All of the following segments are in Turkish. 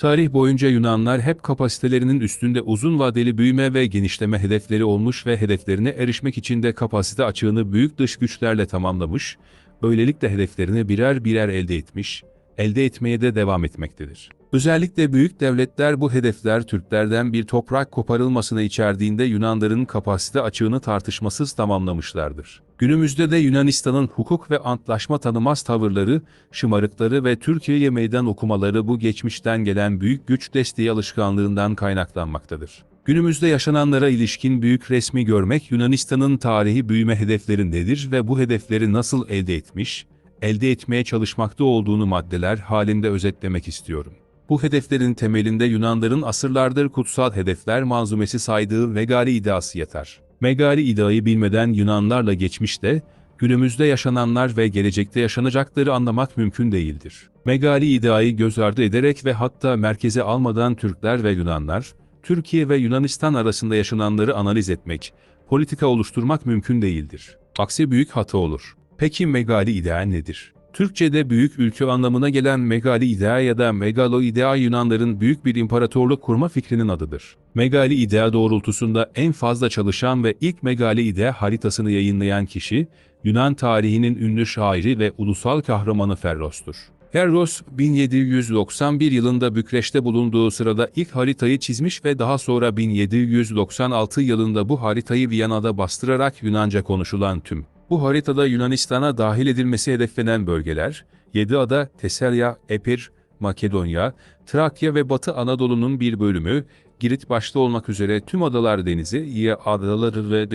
Tarih boyunca Yunanlar hep kapasitelerinin üstünde uzun vadeli büyüme ve genişleme hedefleri olmuş ve hedeflerine erişmek için de kapasite açığını büyük dış güçlerle tamamlamış, böylelikle hedeflerini birer birer elde etmiş, elde etmeye de devam etmektedir. Özellikle büyük devletler bu hedefler Türklerden bir toprak koparılmasını içerdiğinde Yunanların kapasite açığını tartışmasız tamamlamışlardır. Günümüzde de Yunanistan'ın hukuk ve antlaşma tanımaz tavırları, şımarıkları ve Türkiye'ye meydan okumaları bu geçmişten gelen büyük güç desteği alışkanlığından kaynaklanmaktadır. Günümüzde yaşananlara ilişkin büyük resmi görmek Yunanistan'ın tarihi büyüme hedeflerindedir ve bu hedefleri nasıl elde etmiş, elde etmeye çalışmakta olduğunu maddeler halinde özetlemek istiyorum. Bu hedeflerin temelinde Yunanların asırlardır kutsal hedefler manzumesi saydığı Megali iddiası yatar. Megali iddiayı bilmeden Yunanlarla geçmişte, günümüzde yaşananlar ve gelecekte yaşanacakları anlamak mümkün değildir. Megali iddiayı göz ardı ederek ve hatta merkeze almadan Türkler ve Yunanlar, Türkiye ve Yunanistan arasında yaşananları analiz etmek, politika oluşturmak mümkün değildir. Aksi büyük hata olur. Peki megali idea nedir? Türkçe'de büyük ülke anlamına gelen megali idea ya da megalo idea Yunanların büyük bir imparatorluk kurma fikrinin adıdır. Megali idea doğrultusunda en fazla çalışan ve ilk megali idea haritasını yayınlayan kişi, Yunan tarihinin ünlü şairi ve ulusal kahramanı Ferros'tur. Ferros, 1791 yılında Bükreş'te bulunduğu sırada ilk haritayı çizmiş ve daha sonra 1796 yılında bu haritayı Viyana'da bastırarak Yunanca konuşulan tüm bu haritada Yunanistan'a dahil edilmesi hedeflenen bölgeler, 7 ada, Teselya, Epir, Makedonya, Trakya ve Batı Anadolu'nun bir bölümü, Girit başta olmak üzere tüm adalar denizi, İyi adaları ve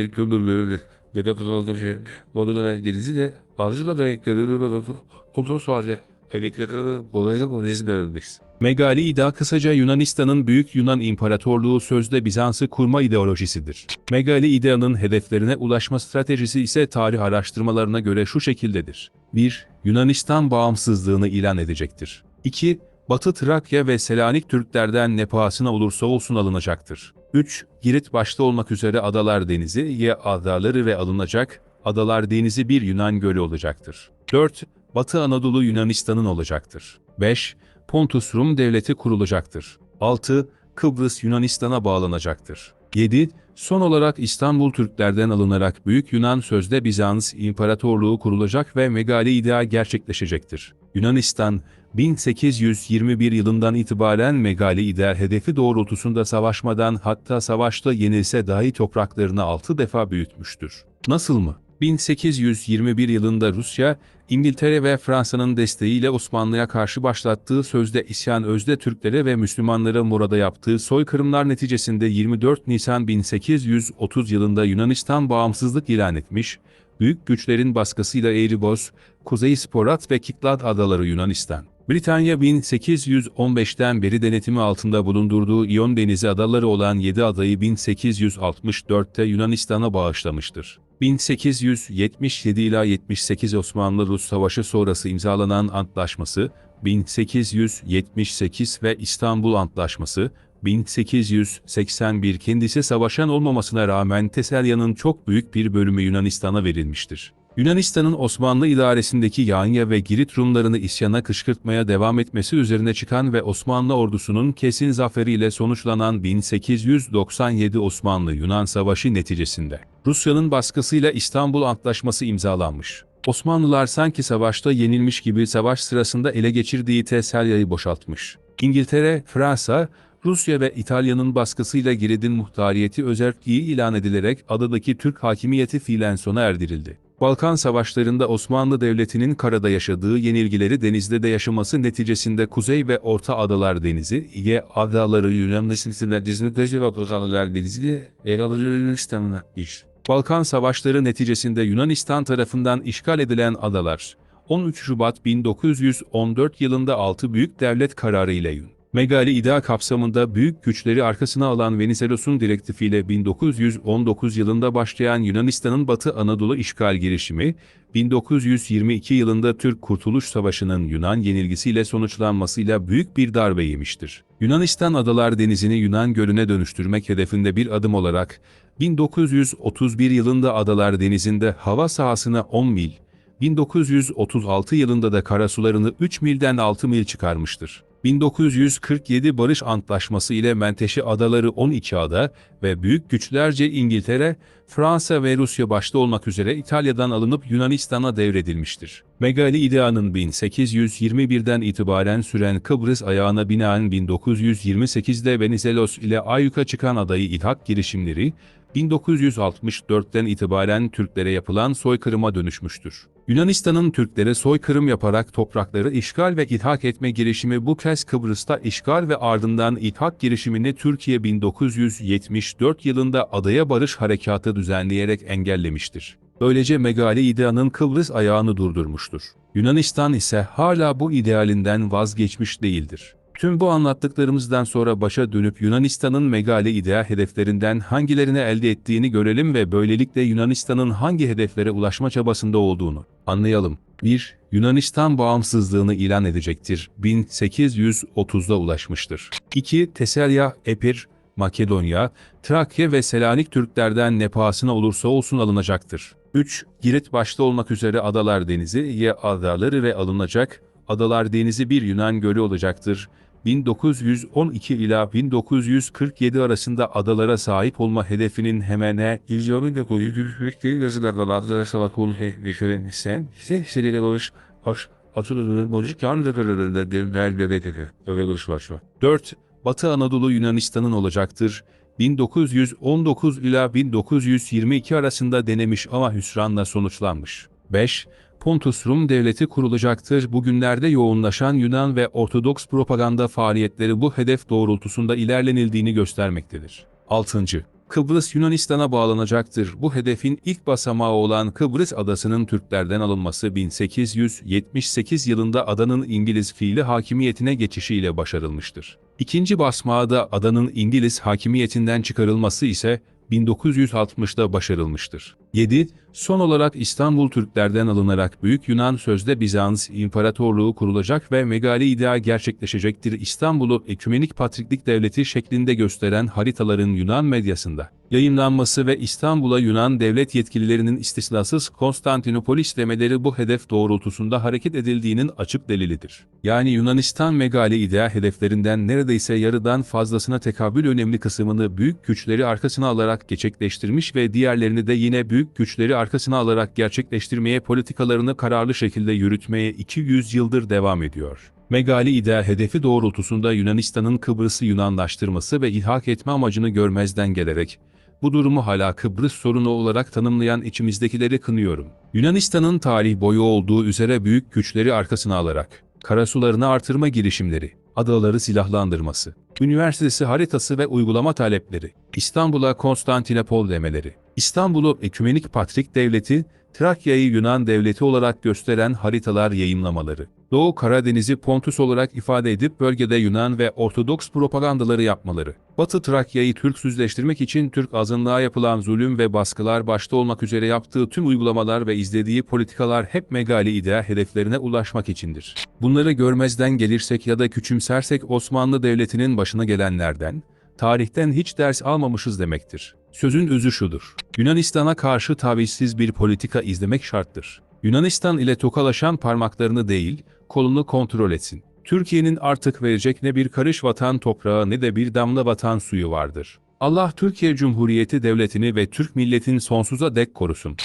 denizi de bazı da kontrol suali. Megali iddia kısaca Yunanistan'ın Büyük Yunan İmparatorluğu sözde Bizans'ı kurma ideolojisidir. Megali ideanın hedeflerine ulaşma stratejisi ise tarih araştırmalarına göre şu şekildedir. 1. Yunanistan bağımsızlığını ilan edecektir. 2. Batı Trakya ve Selanik Türklerden ne pahasına olursa olsun alınacaktır. 3. Girit başta olmak üzere Adalar Denizi, Ye adaları ve alınacak, Adalar Denizi bir Yunan gölü olacaktır. 4. Batı Anadolu Yunanistan'ın olacaktır. 5. Pontus Rum Devleti kurulacaktır. 6. Kıbrıs Yunanistan'a bağlanacaktır. 7. Son olarak İstanbul Türklerden alınarak Büyük Yunan sözde Bizans İmparatorluğu kurulacak ve megali idea gerçekleşecektir. Yunanistan, 1821 yılından itibaren megali idea hedefi doğrultusunda savaşmadan hatta savaşta yenilse dahi topraklarını 6 defa büyütmüştür. Nasıl mı? 1821 yılında Rusya, İngiltere ve Fransa'nın desteğiyle Osmanlı'ya karşı başlattığı sözde isyan özde Türklere ve Müslümanlara Mora'da yaptığı soykırımlar neticesinde 24 Nisan 1830 yılında Yunanistan bağımsızlık ilan etmiş, büyük güçlerin baskısıyla Eğriboz, Kuzey Sporat ve Kiklad adaları Yunanistan. Britanya 1815'ten beri denetimi altında bulundurduğu İyon Denizi adaları olan 7 adayı 1864'te Yunanistan'a bağışlamıştır. 1877 ila 78 Osmanlı-Rus Savaşı sonrası imzalanan antlaşması, 1878 ve İstanbul Antlaşması, 1881 kendisi savaşan olmamasına rağmen Teselya'nın çok büyük bir bölümü Yunanistan'a verilmiştir. Yunanistan'ın Osmanlı idaresindeki Yanya ve Girit Rumlarını isyana kışkırtmaya devam etmesi üzerine çıkan ve Osmanlı ordusunun kesin zaferiyle sonuçlanan 1897 Osmanlı-Yunan Savaşı neticesinde Rusya'nın baskısıyla İstanbul Antlaşması imzalanmış. Osmanlılar sanki savaşta yenilmiş gibi savaş sırasında ele geçirdiği Teselya'yı boşaltmış. İngiltere, Fransa, Rusya ve İtalya'nın baskısıyla Girit'in muhtariyeti özerkliği ilan edilerek adadaki Türk hakimiyeti fiilen sona erdirildi. Balkan Savaşları'nda Osmanlı Devleti'nin karada yaşadığı yenilgileri denizde de yaşaması neticesinde Kuzey ve Orta Adalar Denizi, Ege Adaları Yunanistan'da Dizmi ve Adalar Denizi, Egalı Yunanistan'da iş. Balkan Savaşları neticesinde Yunanistan tarafından işgal edilen adalar, 13 Şubat 1914 yılında 6 büyük devlet kararı ile Yun. Megali iddia kapsamında büyük güçleri arkasına alan Venizelos'un direktifiyle 1919 yılında başlayan Yunanistan'ın Batı Anadolu işgal girişimi, 1922 yılında Türk Kurtuluş Savaşı'nın Yunan yenilgisiyle sonuçlanmasıyla büyük bir darbe yemiştir. Yunanistan Adalar Denizi'ni Yunan Gölü'ne dönüştürmek hedefinde bir adım olarak, 1931 yılında Adalar Denizi'nde hava sahasına 10 mil, 1936 yılında da karasularını 3 milden 6 mil çıkarmıştır. 1947 Barış Antlaşması ile Menteşe Adaları 12 ada ve büyük güçlerce İngiltere, Fransa ve Rusya başta olmak üzere İtalya'dan alınıp Yunanistan'a devredilmiştir. Megali İdea'nın 1821'den itibaren süren Kıbrıs ayağına binaen 1928'de Venizelos ile Ayyuka çıkan adayı ilhak girişimleri, 1964'ten itibaren Türklere yapılan soykırıma dönüşmüştür. Yunanistan'ın Türklere soykırım yaparak toprakları işgal ve ilhak etme girişimi bu kez Kıbrıs'ta işgal ve ardından ilhak girişimini Türkiye 1974 yılında adaya barış harekatı düzenleyerek engellemiştir. Böylece Megali İdea'nın Kıbrıs ayağını durdurmuştur. Yunanistan ise hala bu idealinden vazgeçmiş değildir. Tüm bu anlattıklarımızdan sonra başa dönüp Yunanistan'ın Megali İdea hedeflerinden hangilerini elde ettiğini görelim ve böylelikle Yunanistan'ın hangi hedeflere ulaşma çabasında olduğunu anlayalım. 1. Yunanistan bağımsızlığını ilan edecektir. 1830'da ulaşmıştır. 2. Teselya, Epir, Makedonya, Trakya ve Selanik Türklerden ne pahasına olursa olsun alınacaktır. 3. Girit başta olmak üzere Adalar Denizi, Ye adaları ve alınacak, Adalar Denizi bir Yunan gölü olacaktır. 1912 ila 1947 arasında adalara sahip olma hedefinin hemen he, İlcanın ve koyu gülüşmekte yazılarda bazıları salak ol he, ve şöyle sen, sen seriyle oluş, hoş, atılırın, bozuk yanlarında devler bebekleri, öyle ulaşma. 4. Batı Anadolu Yunanistan'ın olacaktır. 1919 ila 1922 arasında denemiş ama hüsranla sonuçlanmış. 5. Pontus Rum Devleti kurulacaktır. Bugünlerde yoğunlaşan Yunan ve Ortodoks propaganda faaliyetleri bu hedef doğrultusunda ilerlenildiğini göstermektedir. 6. Kıbrıs Yunanistan'a bağlanacaktır. Bu hedefin ilk basamağı olan Kıbrıs adasının Türklerden alınması 1878 yılında adanın İngiliz fiili hakimiyetine geçişiyle başarılmıştır. İkinci basmağı da adanın İngiliz hakimiyetinden çıkarılması ise 1960'da başarılmıştır. 7. Son olarak İstanbul Türklerden alınarak Büyük Yunan Sözde Bizans İmparatorluğu kurulacak ve Megali İdea gerçekleşecektir. İstanbul'u Ekümenik Patriklik Devleti şeklinde gösteren haritaların Yunan medyasında yayınlanması ve İstanbul'a Yunan devlet yetkililerinin istisnasız Konstantinopolis demeleri bu hedef doğrultusunda hareket edildiğinin açık delilidir. Yani Yunanistan Megali İdea hedeflerinden neredeyse yarıdan fazlasına tekabül önemli kısmını büyük güçleri arkasına alarak gerçekleştirmiş ve diğerlerini de yine büyük güçleri arkasına alarak gerçekleştirmeye politikalarını kararlı şekilde yürütmeye 200 yıldır devam ediyor. Megali İdea hedefi doğrultusunda Yunanistan'ın Kıbrıs'ı Yunanlaştırması ve ilhak etme amacını görmezden gelerek, bu durumu hala Kıbrıs sorunu olarak tanımlayan içimizdekileri kınıyorum. Yunanistan'ın tarih boyu olduğu üzere büyük güçleri arkasına alarak, karasularını artırma girişimleri, adaları silahlandırması, üniversitesi haritası ve uygulama talepleri, İstanbul'a Konstantinopol demeleri, İstanbul'u Ekümenik Patrik Devleti, Trakya'yı Yunan Devleti olarak gösteren haritalar yayımlamaları, Doğu Karadeniz'i Pontus olarak ifade edip bölgede Yunan ve Ortodoks propagandaları yapmaları, Batı Trakya'yı Türksüzleştirmek için Türk azınlığa yapılan zulüm ve baskılar başta olmak üzere yaptığı tüm uygulamalar ve izlediği politikalar hep megali idea hedeflerine ulaşmak içindir. Bunları görmezden gelirsek ya da küçümsersek Osmanlı Devleti'nin başına gelenlerden, tarihten hiç ders almamışız demektir. Sözün özü şudur. Yunanistan'a karşı tavizsiz bir politika izlemek şarttır. Yunanistan ile tokalaşan parmaklarını değil, kolunu kontrol etsin. Türkiye'nin artık verecek ne bir karış vatan toprağı ne de bir damla vatan suyu vardır. Allah Türkiye Cumhuriyeti Devleti'ni ve Türk milletin sonsuza dek korusun.